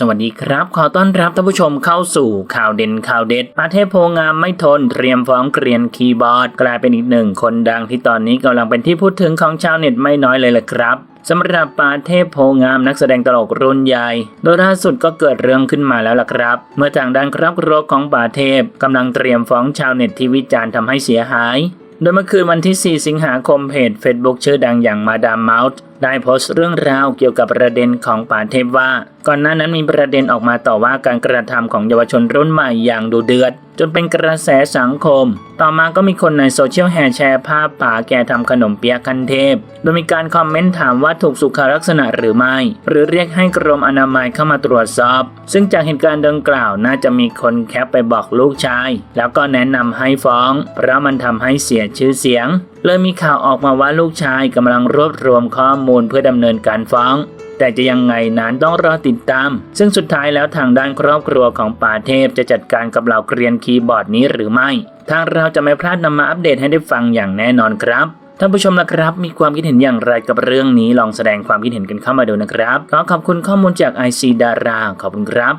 สวัสดีครับ ขอต้อนรับท่านผู้ชมเข้าสู่ข่าวเด่นข่าวเด็ดอาเทพโพงามไม่ทนเตรียมฟ้องเกรียนคีย์บอร์ด กลายเป็นอีกหนึ่งคนดังที่ตอนนี้กำลังเป็นที่พูดถึงของชาวเน็ตไม่น้อยเลยล่ะครับสำหรับปาเทพโพงามนักแสดงตลกรุ่นใหญ่ โดยล่าสุดก็เกิดเรื่องขึ้นมาแล้วล่ะครับ เมื่อทางด้านครอบครัวของปาเทพกำลังเตรียมฟ้องชาวเน็ตที่วิจารณ์ทำให้เสียหาย โดยเมื่อคืนวันที่ 4 สิงหาคมเพจ Facebook ชื่อดังอย่างมาดามเมาส์ได้โพสต์เรื่องราวเกี่ยวกับประเด็นของป่าเทพว่า ก่อนหน้านั้นมีประเด็นออกมาต่อว่าการกระทำของเยาวชนรุ่นใหม่อย่างดูเดือด จนเป็นกระแสสังคม ต่อมาก็มีคนในโซเชียลแห่แชร์ภาพป่าแกทำขนมเปี๊ยะคันเทพ โดยมีการคอมเมนต์ถามว่าถูกสุขลักษณะหรือไม่ หรือเรียกให้กรมอนามัยเข้ามาตรวจสอบ ซึ่งจากเหตุการณ์ดังกล่าวน่าจะมีคนแคปไปบอกลูกชาย แล้วก็แนะนำให้ฟ้อง เพราะมันทำให้เสียชื่อเสียง เลยมีข่าวออกมาว่าลูกชายกำลังรวบรวมข้อมูลเพื่อดำเนินการฟ้อง แต่จะยังไงนั้นต้องรอติดตาม ซึ่งสุดท้ายแล้วทางด้านครอบครัวของป่าเทพจะจัดการกับเหล่าเกรียนคีย์บอร์ดนี้หรือไม่ ทางเราจะไม่พลาดนำมาอัปเดตให้ได้ฟังอย่างแน่นอนครับท่านผู้ชมนะครับ มีความคิดเห็นอย่างไรกับเรื่องนี้ลองแสดงความคิดเห็นกันเข้ามาดูนะครับ ขอขอบคุณข้อมูลจาก IC ดาราขอบคุณครับ